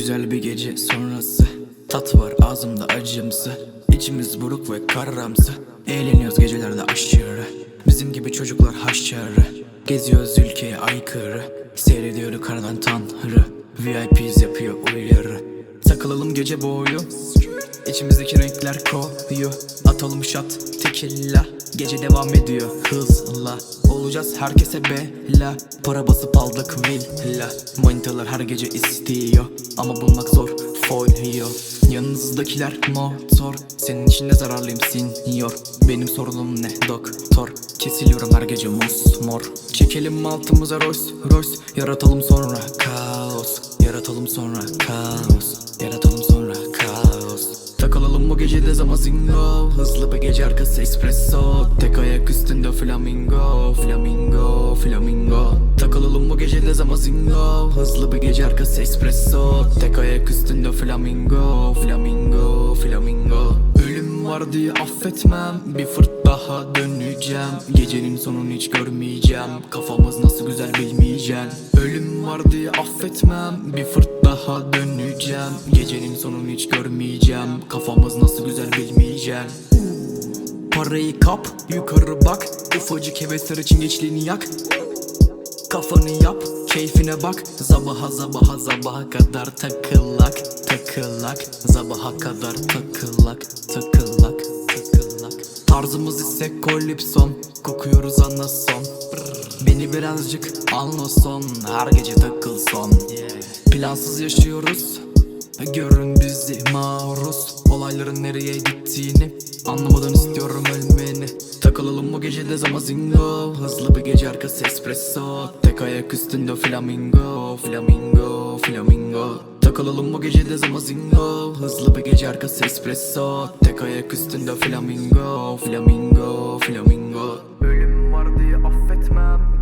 Güzel bir gece sonrası. Tat var ağzımda acımsı. İçimiz buruk ve karamsı. Eğleniyoruz gecelerde aşırı. Bizim gibi çocuklar haşarı. Geziyoruz ülkeye aykırı. Seyrediyor yukarıdan tanrı. VIP'z yapıyor uyarı. Takılalım gece boyu İçimizdeki renkler koyu Atalım şat tekilla Gece devam ediyor. Hızla Olacağız herkese bela. Para basıp aldık villa. Manitalar her gece istiyor. Ama bulmak zor folyo Yanınızdakiler motor. Senin için de zararlıyım sinyor Benim sorunum ne doktor? Kesiliyorum her gece mosmor Çekelim altımıza Rolls Royce. Yaratalım sonra kaos. Yaratalım sonra kaos. Yaratalım sonra Takılalım bu gece de zamazingo Hızlı bir gece arkası espresso. Tek ayak üstünde flamingo Flamingo, flamingo. Takılalım bu gece de zamazingo Hızlı bir gece arkası espresso. Tek ayak üstünde flamingo Flamingo, flamingo. Ölüm var diye affetmem. Bir fırt daha döneceğim. Gecenin sonunu hiç görmeyeceğim. Kafamız nasıl güzel bilmeyeceğim. Ölüm var diye affetmem. Bir fırt daha döneceğim. Gecenin sonunu hiç görmeyeceğim. Kafamız nasıl güzel bilmeyeceğim. Parayı kap yukarı bak. Ufacık hevesler için geçliğini yak. Kafanı yap, keyfine bak. Sabaha sabaha sabaha kadar takılak Takılak, sabaha kadar takılak Takılak, takılak. Tarzımız ise kolipson Kokuyoruz anason. Beni birazcık anlason. Her gece takıl son Plansız yaşıyoruz Görün bizi maruz. Olayların nereye gittiğini Anlamadan istiyorum ölmeni. Takılalım bu gece de zamazingo. Hızlı bir gece arkası espresso. Tek ayak üstünde flamingo Flamingo, flamingo. Takılalım bu gece de zamazingo. Hızlı bir gece arkası espresso. Tek ayak üstünde flamingo Flamingo, flamingo. Ölüm var diye affetmem